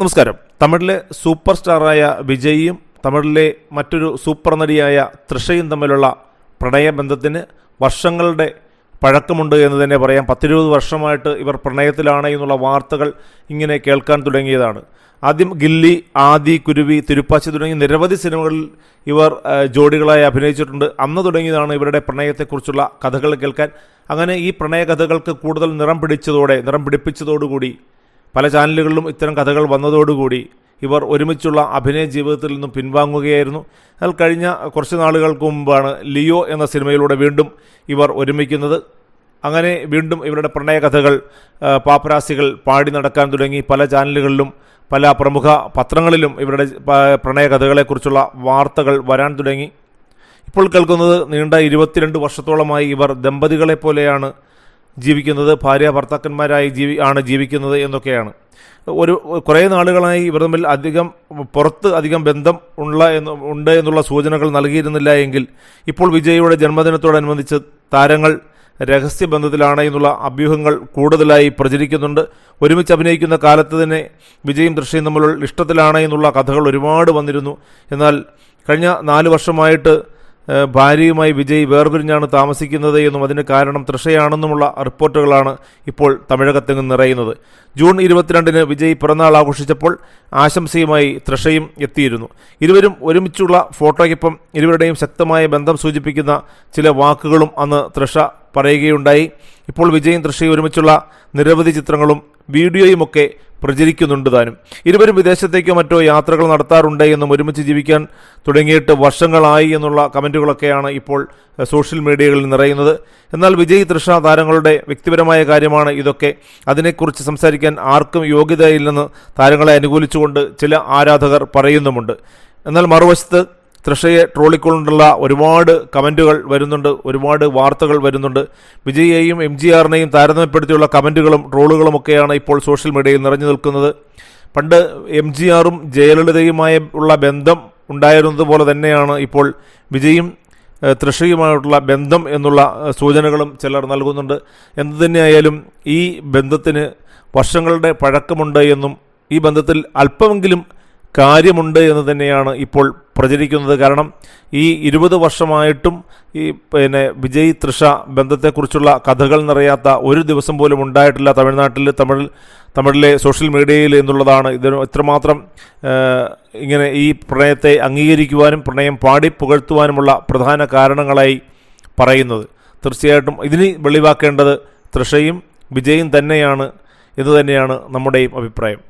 നമസ്കാരം. തമിഴിലെ സൂപ്പർ സ്റ്റാറായ വിജയിയും തമിഴിലെ മറ്റൊരു സൂപ്പർ നടിയായ തൃഷയും തമ്മിലുള്ള പ്രണയബന്ധത്തിന് വർഷങ്ങളുടെ പഴക്കമുണ്ട് എന്ന് തന്നെ പറയാം. പത്തിരുപത് വർഷമായിട്ട് ഇവർ പ്രണയത്തിലാണ് എന്നുള്ള വാർത്തകൾ ഇങ്ങനെ കേൾക്കാൻ തുടങ്ങിയതാണ്. ആദ്യം ഗില്ലി ആദി കുരുവി തിരുപ്പാച്ചി തുടങ്ങി നിരവധി സിനിമകളിൽ ഇവർ ജോഡികളായി അഭിനയിച്ചിട്ടുണ്ട്. അന്ന് തുടങ്ങിയതാണ് ഇവരുടെ പ്രണയത്തെക്കുറിച്ചുള്ള കഥകൾ കേൾക്കാൻ. അങ്ങനെ ഈ പ്രണയ കഥകൾക്ക് കൂടുതൽ നിറം പിടിച്ചതോടെ നിറം പിടിപ്പിച്ചതോടുകൂടി പല ചാനലുകളിലും ഇത്തരം കഥകൾ വന്നതോടുകൂടി ഇവർ ഒരുമിച്ചുള്ള അഭിനയ ജീവിതത്തിൽ നിന്നും പിൻവാങ്ങുകയായിരുന്നു. എന്നാൽ കഴിഞ്ഞ കുറച്ച് നാളുകൾക്ക് മുമ്പാണ് ലിയോ എന്ന സിനിമയിലൂടെ വീണ്ടും ഇവർ ഒരുമിക്കുന്നത്. അങ്ങനെ വീണ്ടും ഇവരുടെ പ്രണയകഥകൾ പാപ്പരാസികൾ പാടി നടക്കാൻ തുടങ്ങി. പല ചാനലുകളിലും പല പ്രമുഖ പത്രങ്ങളിലും ഇവരുടെ പ്രണയകഥകളെക്കുറിച്ചുള്ള പ്രണയ കഥകളെക്കുറിച്ചുള്ള വാർത്തകൾ വരാൻ തുടങ്ങി. ഇപ്പോൾ കേൾക്കുന്നത് നീണ്ട ഇരുപത്തിരണ്ട് വർഷത്തോളമായി ഇവർ ദമ്പതികളെ പോലെയാണ് ജീവിക്കുന്നത് ഭാര്യ ഭർത്താക്കന്മാരായി ജീവി ആണ് ജീവിക്കുന്നത് എന്നൊക്കെയാണ്. ഒരു കുറേ നാളുകളായി ഇവർ തമ്മിൽ അധികം പുറത്ത് അധികം ബന്ധം ഉള്ള എന്ന് ഉണ്ട് എന്നുള്ള സൂചനകൾ നൽകിയിരുന്നില്ല എങ്കിൽ ഇപ്പോൾ വിജയിയുടെ ജന്മദിനത്തോടനുബന്ധിച്ച് താരങ്ങൾ രഹസ്യബന്ധത്തിലാണ് എന്നുള്ള അഭ്യൂഹങ്ങൾ കൂടുതലായി പ്രചരിക്കുന്നുണ്ട്. ഒരുമിച്ച് അഭിനയിക്കുന്ന കാലത്ത് തന്നെ വിജയും ദൃശ്യം തമ്മിലുള്ള ഇഷ്ടത്തിലാണ് എന്നുള്ള കഥകൾ ഒരുപാട് വന്നിരുന്നു. എന്നാൽ കഴിഞ്ഞ നാല് വർഷമായിട്ട് ഭാര്യയുമായി വിജയ് വേർപിരിഞ്ഞാണ് താമസിക്കുന്നത് എന്നും അതിന് കാരണം തൃഷയാണെന്നുമുള്ള റിപ്പോർട്ടുകളാണ് ഇപ്പോൾ തമിഴകത്തെങ്ങും നിറയുന്നത്. ജൂൺ ഇരുപത്തിരണ്ടിന് വിജയ് പിറന്നാൾ ആഘോഷിച്ചപ്പോൾ ആശംസയുമായി തൃഷയും എത്തിയിരുന്നു. ഇരുവരും ഒരുമിച്ചുള്ള ഫോട്ടോയ്ക്കൊപ്പം ഇരുവരുടെയും ശക്തമായ ബന്ധം സൂചിപ്പിക്കുന്ന ചില വാക്കുകളും അന്ന് തൃഷ പറയുകയുണ്ടായി. ഇപ്പോൾ വിജയും തൃഷയും ഒരുമിച്ചുള്ള നിരവധി ചിത്രങ്ങളും വീഡിയോയുമൊക്കെ പ്രചരിക്കുന്നുണ്ട് താനും. ഇരുവരും വിദേശത്തേക്കോ മറ്റോ യാത്രകൾ നടത്താറുണ്ട് എന്നും ഒരുമിച്ച് ജീവിക്കാൻ തുടങ്ങിയിട്ട് വർഷങ്ങളായി എന്നുള്ള കമന്റുകളൊക്കെയാണ് ഇപ്പോൾ സോഷ്യൽ മീഡിയകളിൽ നിറയുന്നത്. എന്നാൽ വിജയ് തൃഷ താരങ്ങളുടെ വ്യക്തിപരമായ കാര്യമാണ് ഇതൊക്കെ. അതിനെക്കുറിച്ച് സംസാരിക്കാൻ ആർക്കും യോഗ്യതയില്ലെന്ന് താരങ്ങളെ അനുകൂലിച്ചുകൊണ്ട് ചില ആരാധകർ പറയുന്നുമുണ്ട്. എന്നാൽ മറുവശത്ത് തൃഷയെ ട്രോളിക്കൊണ്ടുള്ള ഒരുപാട് കമന്റുകൾ വരുന്നുണ്ട് ഒരുപാട് വാർത്തകൾ വരുന്നുണ്ട്. വിജയെയും എം ജി ആറിനെയും താരതമ്യപ്പെടുത്തിയുള്ള കമന്റുകളും ട്രോളുകളുമൊക്കെയാണ് ഇപ്പോൾ സോഷ്യൽ മീഡിയയിൽ നിറഞ്ഞു നിൽക്കുന്നത്. പണ്ട് എം ജി ആറും ജയലളിതയുമായ ഉള്ള ബന്ധം ഉണ്ടായിരുന്നത് പോലെ തന്നെയാണ് ഇപ്പോൾ വിജയും തൃഷയുമായിട്ടുള്ള ബന്ധം എന്നുള്ള സൂചനകളും ചിലർ നൽകുന്നുണ്ട്. എന്തു തന്നെയായാലും ഈ ബന്ധത്തിന് വർഷങ്ങളുടെ പഴക്കമുണ്ട് എന്നും ഈ ബന്ധത്തിൽ അല്പമെങ്കിലും കാര്യമുണ്ട് എന്ന് തന്നെയാണ് ഇപ്പോൾ പ്രചരിക്കുന്നത്. കാരണം ഈ ഇരുപത് വർഷമായിട്ടും ഈ പിന്നെ വിജയ് തൃഷ ബന്ധത്തെക്കുറിച്ചുള്ള കഥകൾ നിറയാത്ത ഒരു ദിവസം പോലും ഉണ്ടായിട്ടില്ല തമിഴ്നാട്ടിൽ തമിഴ് തമിഴിലെ സോഷ്യൽ മീഡിയയിൽ എന്നുള്ളതാണ്. ഇതിന് ഇത്രമാത്രം ഇങ്ങനെ ഈ പ്രണയത്തെ അംഗീകരിക്കുവാനും പ്രണയം പാടി പുകഴ്ത്തുവാനുമുള്ള പ്രധാന കാരണങ്ങളായി പറയുന്നത്. തീർച്ചയായിട്ടും ഇതിന് വെളിവാക്കേണ്ടത് തൃഷയും വിജയും തന്നെയാണ് ഇതുതന്നെയാണ് തന്നെയാണ് നമ്മുടെയും അഭിപ്രായം.